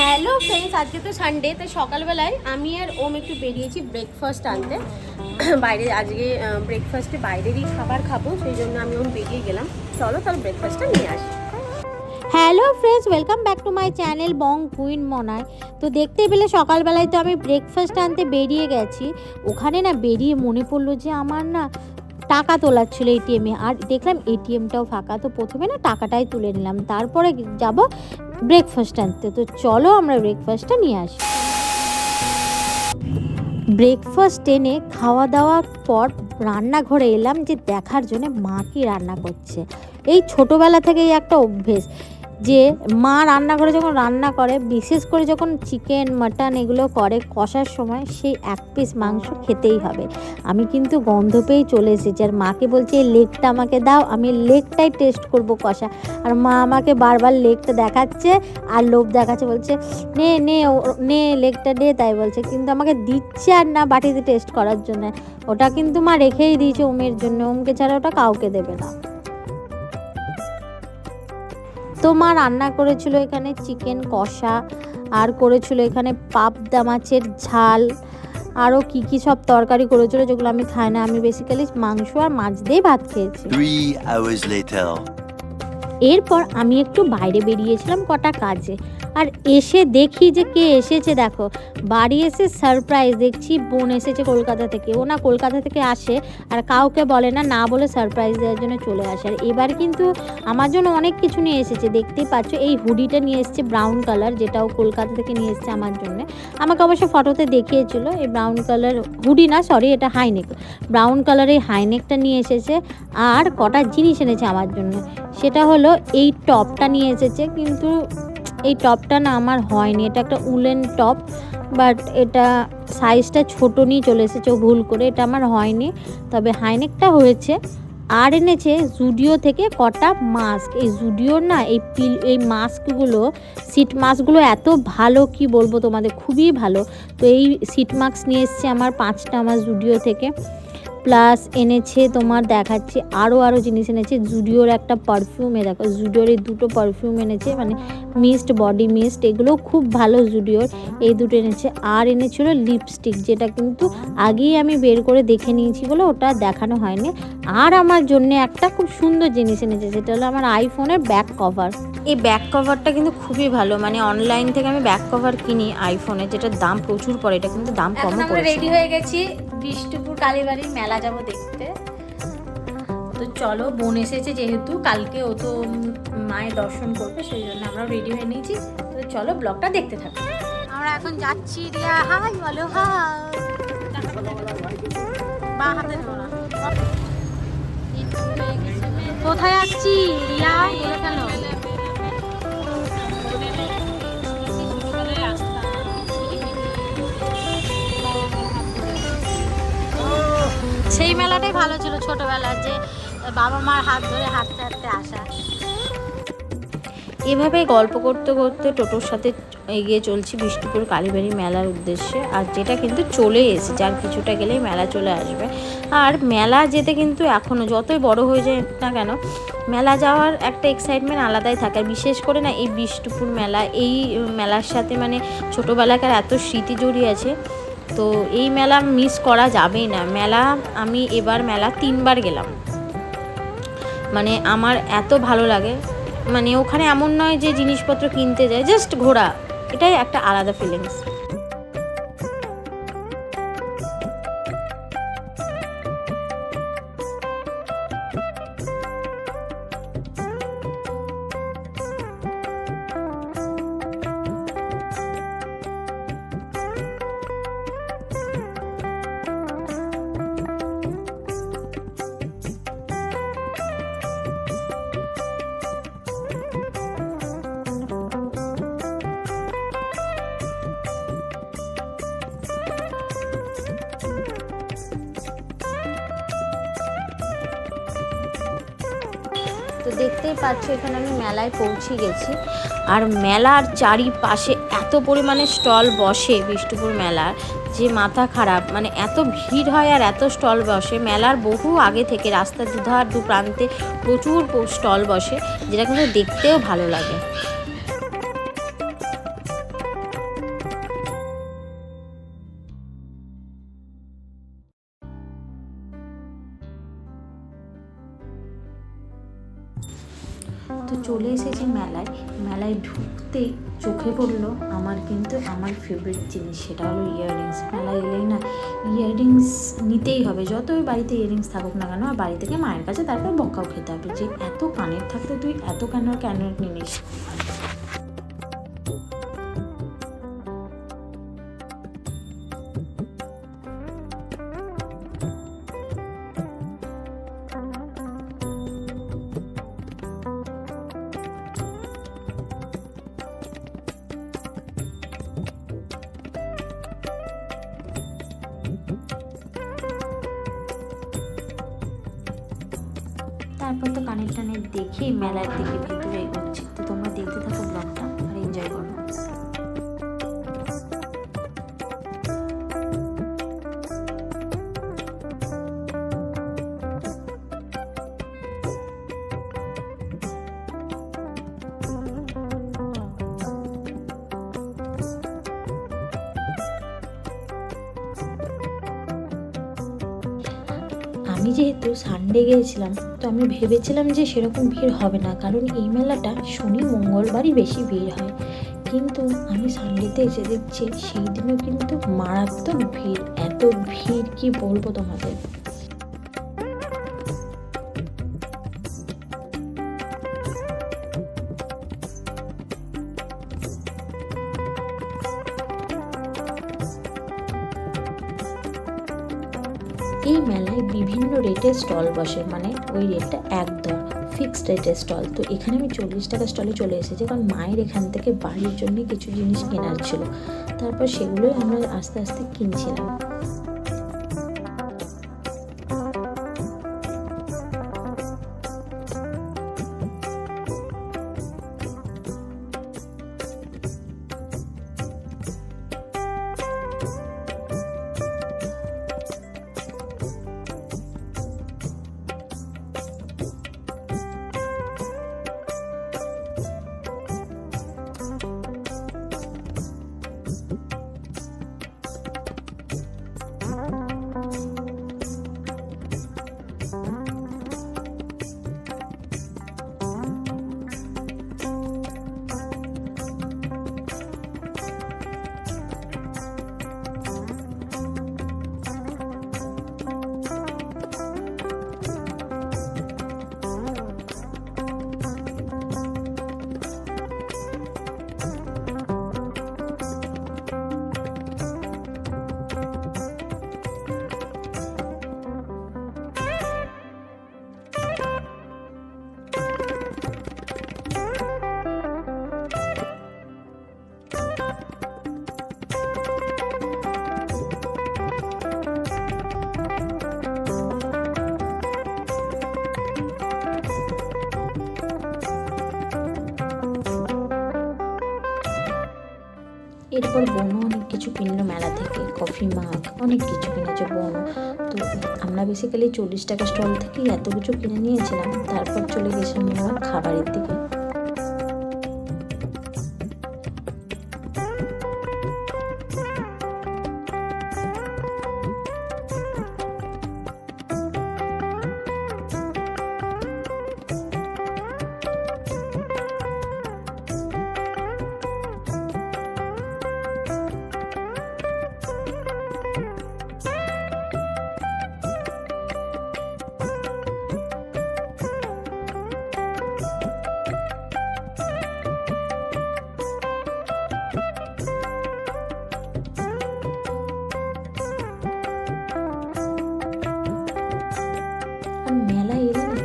Hello friends আজকে তো Sunday তো সকালবেলায় আমি আর ওম একটু বেরিয়েছি ব্রেকফাস্ট আনতে। বাইরে, আজকে ব্রেকফাস্টে বাইরেরই খাবার খাব, সেই জন্য আমি ওম বেরিয়ে গেলাম। চলো তাহলে ব্রেকফাস্টটা নিয়ে আসি। Hello friends welcome back to my channel Bong Queen মনায় তো দেখতে পেলে সকালবেলায় তো আমি ব্রেকফাস্ট আনতে বেরিয়ে গেছি। ওখানে না বেরিয়ে মনে পড়ল যে আমার না টাকা তোলার ছিল এটিএমে আর দেখলাম এটিএমটাও ফাঁকা। তো প্রথমে না টাকাটাই তুলে নিলাম। তারপরে যাব ব্রেকফাস্ট আনতে তো চলো আমরা ব্রেকফাস্টটা নিয়ে আসি। ব্রেকফাস্ট এনে খাওয়া দাওয়ার পর রান্নাঘরে এলাম যে দেখার জন্য মা কি রান্না করছে। এই ছোটোবেলা থেকেই একটা অভ্যেস। যে মা রান্নাঘরে যখন রান্না করে, বিশেষ করে যখন চিকেন মাটন এগুলো করে কষার সময় সেই এক পিস মাংস খেতেই হবে। আমি কিন্তু গন্ধ পেয়েই চলে এসেছি। আর মাকে বলছি, এই লেগটা আমাকে দাও, আমি লেগটাই টেস্ট করব কষা। আর মা আমাকে বারবার লেগটা দেখাচ্ছে, আর লোভ দেখাচ্ছে, বলছে, নে নে নে লেগটা নে তাই বলছে। কিন্তু আমাকে দিচ্ছে আর না বাটিতে টেস্ট করার জন্য। ওটা কিন্তু মা রেখেই দিয়েছে ওমের জন্য। ওমকে ছাড়া ওটা কাউকে দেবে না। তো মা রান্না করেছিল এখানে চিকেন কষা আর করেছিল এখানে পাবদা মাছের ঝাল আরও কি কি সব তরকারি করেছিল যেগুলো আমি খাই না। আমি বেসিক্যালি মাংস আর মাছ দিয়ে ভাত খেয়েছি. এরপর আমি একটু বাইরে বেরিয়েছিলাম কটা কাজে। আর এসে দেখি যে কে এসেছে, দেখো। বাড়ি এসে সারপ্রাইজ দেখছি, বোন এসেছে কলকাতা থেকে। ও না কলকাতা থেকে আসে আর কাউকে বলে না না বলে সারপ্রাইজ দেওয়ার জন্য চলে আসে। আর এবার কিন্তু আমার জন্য অনেক কিছু নিয়ে এসেছে। দেখতেই পাচ্ছ, এই হুডিটা নিয়ে এসেছে ব্রাউন কালার যেটাও কলকাতা থেকে নিয়ে এসেছে আমার জন্য। আমাকে অবশ্য ফটোতে দেখিয়েছিল, এই ব্রাউন কালার হুডি না সরি এটা হাইনেক ব্রাউন কালারের হাইনেকটা নিয়ে এসেছে আর কটা জিনিস এনেছে আমার জন্য। সেটা হলো এই টপটা নিয়ে এসেছে, কিন্তু এই টপটা না আমার হয়নি, এটা একটা উলেন টপ বাট এটা সাইজটা ছোট নিয়ে চলে এসেছে, ভুল করে, এটা আমার হয়নি। তবে হাইনেকটা হয়েছে, আর এনেছে জুডিও থেকে কটা মাস্ক এই জুডিওর না, এই পিল, এই মাস্কগুলো সিট মাস্কগুলো এত ভালো, কি বলব তোমাদের, খুবই ভালো। তো এই সিট মাস্ক নিয়ে এসছে আমার পাঁচটা আমার জুডিও থেকে। প্লাস এনেছে তোমার দেখাচ্ছে আরও আরও জিনিস এনেছে জুডিওর একটা পারফিউম এ দেখো জুডিওর এই দুটো পারফিউম এনেছে মানে মিস্ট বডি মিস্ট এগুলো খুব ভালো জুডিওর এই দুটো এনেছে। আর এনেছিল লিপস্টিক যেটা কিন্তু আগেই আমি বের করে দেখে নিয়েছি বলে ওটা দেখানো হয়নি। আর আমার জন্য একটা খুব সুন্দর জিনিস এনেছে যেটা হলো আমার আইফোনের ব্যাক কভার এই ব্যাক কভারটা কিন্তু খুবই ভালো মানে অনলাইন থেকে আমি ব্যাক কভার কিনি আইফোনের যেটার দাম প্রচুর পড়ে এটা কিন্তু দাম কমও আমরা রেডি হয়ে গেছি বিষ্ণুপুর কালীবাড়ির মেলা যাব দেখতে। তো চলো, বোন এসেছে যেহেতু, কালকে ও তো মায়ের দর্শন করবে, সেই জন্য আমরা রেডি হয়ে নিয়েছি। তো চলো ব্লগটা দেখতে থাকো। আমরা এখন যাচ্ছি রিয়া। হাই, বলো, হাই। কোথায় যাচ্ছি? রিয়া, বলে সেই মেলাটাই ভালো ছিল ছোটবেলার যে বাবা মার হাত ধরে হাঁটতে হাঁটতে আসা। এভাবে গল্প করতে করতে টোটোর সাথে এগিয়ে চলছি বিষ্ণুপুর কালীবাড়ি মেলার উদ্দেশ্যে। আর যেটা কিন্তু চলে এসেছে, আর কিছুটা গেলেই মেলা চলে আসবে। আর মেলা যেতে কিন্তু এখনও যতই বড় হয়ে যায় না কেন, মেলা যাওয়ার একটা এক্সাইটমেন্ট আলাদাই থাকে। বিশেষ করে না এই বিষ্ণুপুর মেলা, এই মেলার সাথে মানে ছোটোবেলাকার এত স্মৃতি জড়িয়ে আছে। তো এই মেলা মিস করা যাবেই না। মেলা, আমি এবার মেলা তিনবার গেলাম। মানে আমার এত ভালো লাগে। মানে ওখানে এমন নয় যে জিনিসপত্র কিনতে যায় জাস্ট ঘোরা। এটাই একটা আলাদা ফিলিংস তো দেখতেই পাচ্ছ, এখানে আমি মেলায় পৌঁছে গেছি। আর মেলার চারিপাশে এত পরিমাণে স্টল বসে বিষ্ণুপুর মেলার, যে মাথা খারাপ। মানে এত ভিড় হয় আর এত স্টল বসে। মেলার বহু আগে থেকে রাস্তার দুধার দু প্রান্তে প্রচুর স্টল বসে, যেটা কিন্তু দেখতেও ভালো লাগে। ঢুকতেই চোখে পড়ল, আমার কিন্তু আমার ফেভারিট জিনিস সেটা হলো ইয়াররিংস মেলা এলেই না ইয়াররিংস নিতেই হবে, যতই বাড়িতে ইয়াররিংস থাকুক না কেন, আর বাড়ি থেকে মায়ের কাছে তারপর বকাও খেতে হবে। যে এত কানের থাকতে তুই এত কেন কেন নিনিস তারপর তো কানের টানের দেখেই মেলার দিকে ভিতরে এগোচ্ছি। তো তোমরা দেখতে থাকো ব্লগটা আর এনজয় করো। আমি যেহেতু সানডে গিয়েছিলাম, তো আমি ভেবেছিলাম যে সেরকম ভিড় হবে না, কারণ এই মেলাটা শনি, মঙ্গলবারই বেশি ভিড় হয়। কিন্তু আমি সানডেতে এসে দেখছি, সেই দিনও কিন্তু মারাত্মক ভিড়, এত ভিড় কি বলব তোমাদের? এই মেলায় বিভিন্ন রেটে স্টল বসে মানে ওই রেটটা একদম ফিক্সড রেটের স্টল তো এখানে আমি চল্লিশ টাকা স্টলে চলে এসেছি, কারণ মায়ের এখান থেকে বাড়ির জন্য কিছু জিনিস কেনার ছিল। তারপর সেগুলোই আমরা আস্তে আস্তে কিনছিলাম। এরপর বোনও অনেক কিছু কিনলো মেলা থেকে, কফি মাগ, অনেক কিছু কিনেছে বোন। তো আমরা বেসিক্যালি চল্লিশ টাকা স্টল থেকেই এত কিছু কিনে নিয়েছিলাম, তারপর চলে গেছিলাম খাবারের দিকে।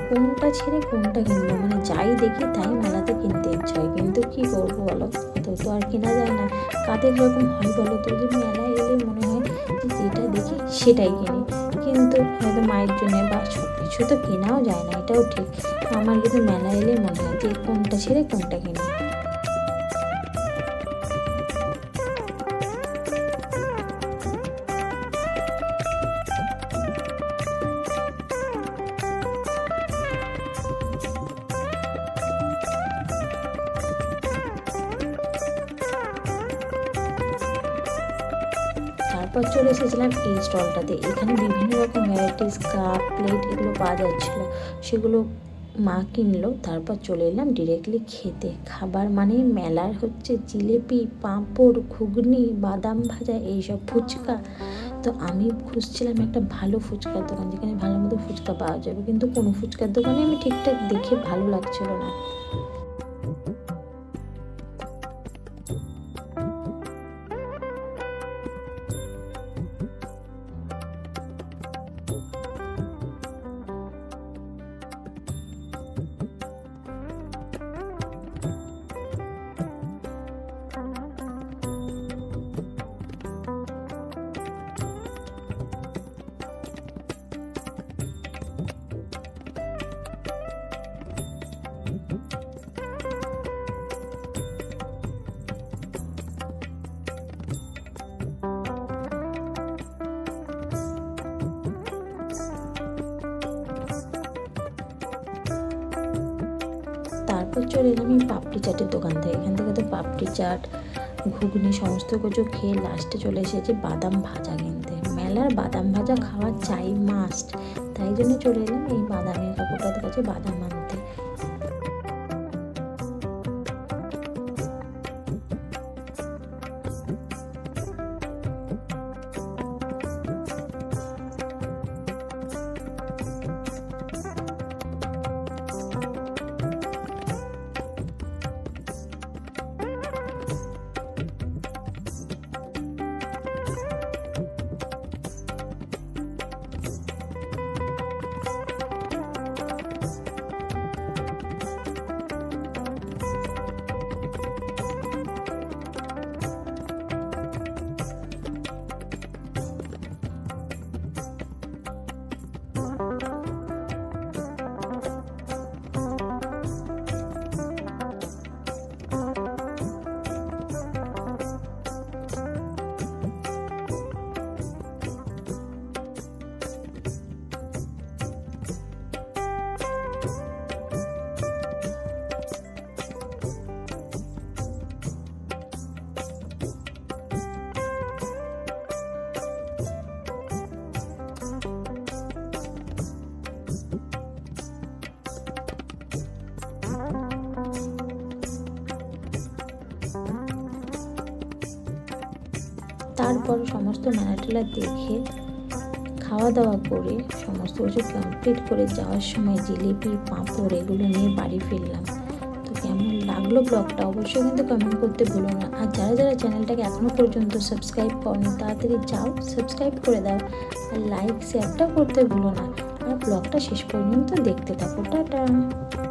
কোনটা ছেড়ে কোনটা কিনবো? মানে যাই দেখি তাই মেলাতে কিনতে ইচ্ছা হয়। কিন্তু কী করব বলো? তো তো আর কেনা যায় না। কাদের রকম হয় বলো তো? যে মেলায় এলে মনে হয় যেটা দেখি সেটাই কিনি। কিন্তু হয়তো মায়ের জন্য বা সব কিছু তো কেনাও যায় না, এটাও ঠিক। আমার কিন্তু মেলা এলে মনে হয় যে কোনটা ছেড়ে কোনটা কিনি তারপর চলে এসেছিলাম এই স্টলটাতে। এখানে বিভিন্ন রকম ভ্যারাইটিস কাপ প্লেট এগুলো পাওয়া যাচ্ছিল। সেগুলো মা কিনলো, তারপর চলে এলাম ডিরেক্টলি খেতে। খাবার মানে মেলার হচ্ছে জিলেপি, পাঁপড়, ঘুগনি, বাদাম ভাজা, এইসব ফুচকা। তো আমি খুঁজছিলাম একটা ভালো ফুচকার দোকান যেখানে ভালো মতো ফুচকা পাওয়া যাবে। কিন্তু কোনো ফুচকার দোকানে আমি ঠিকঠাক দেখে ভালো লাগছিল না। তারপর চলে এলাম এই পাপড়ি চাটের দোকান থেকে। এখান থেকে তো পাপড়ি চাট, ঘুগনি, সমস্ত কিছু খেয়ে লাস্টে চলে এসেছে বাদাম ভাজা কিনতে। মেলার বাদাম ভাজা খাওয়া চাই মাস্ট তাই জন্য চলে এলাম এই বাদামের কাপড়টার কাছে বাদাম তারপর সমস্ত মেলাটেলা দেখে খাওয়া দাওয়া করে সমস্ত কিছু কমপ্লিট করে যাওয়ার সময় জিলিপি, পাঁপড় এগুলো নিয়ে বাড়ি ফিরলাম। তো কেমন লাগল ব্লগটা অবশ্যই কিন্তু কমেন্ট করতে ভুলো না। আর যারা যারা চ্যানেলটাকে এখনও পর্যন্ত সাবস্ক্রাইব করনি, তাড়াতাড়ি যাও সাবস্ক্রাইব করে দাও। আর লাইক শেয়ারটাও করতে ভুলো না। আর ব্লগটা শেষ পর্যন্ত দেখতে থাকো। টাটা!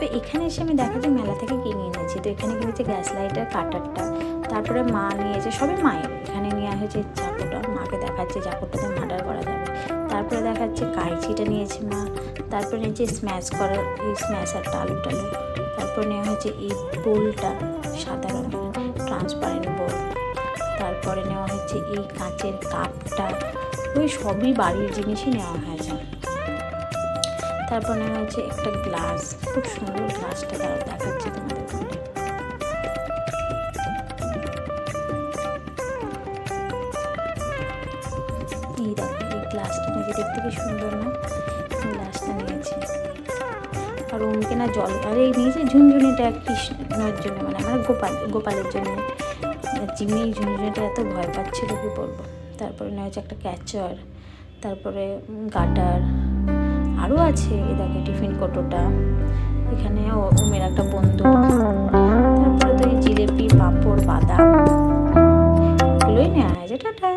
তো এখানে এসে আমি দেখা যায় মেলা থেকে কিনে এনেছি। তো এখানে কিনেছি গ্যাস লাইটার কাটারটা তারপরে মা নিয়েছে সবই মায়ের। এখানে নিয়ে হয়েছে চাকুটা মাকে দেখাচ্ছে চাকুটাতে মার্ডার করা যাবে। তারপরে দেখাচ্ছে কাইচিটা নিয়েছে মা। তারপরে নিয়েছে স্ম্যাশ করার এই স্ম্যাশারটা আলু টালু তারপর নেওয়া হয়েছে এই বোলটা, সাদা রঙের ট্রান্সপারেন্ট বোল। তারপরে নেওয়া হচ্ছে এই কাঁচের কাপটা। ওই সবই বাড়ির জিনিসই নেওয়া হয়েছে। তারপর নেওয়া হয়েছে একটা গ্লাস। খুব সুন্দর গ্লাসটা তারা দেখাচ্ছে তোমাদের। এই দেখো, এই গ্লাসটা নিজে দেখতে কি সুন্দর না? গ্লাসটা নিয়েছি। আর ওমকে না জল, আর এই নিয়েছে ঝুনঝুনিটা কৃষ্ণর জন্য মানে আমার গোপাল, গোপালের জন্য। জিমি ঝুনঝুনিটা এত ভয় পাচ্ছিল, কি বলব? তারপরে নেওয়া হয়েছে একটা ক্যাচার, তারপরে গাটার আরও আছে। এ দেখে, টিফিন কটোটা। এখানে ওমের একটা বন্ধু তারপরে তো এই জিলেপি, পাঁপড়, বাদাম। এগুলোই নেওয়া হয়েছে টাটা।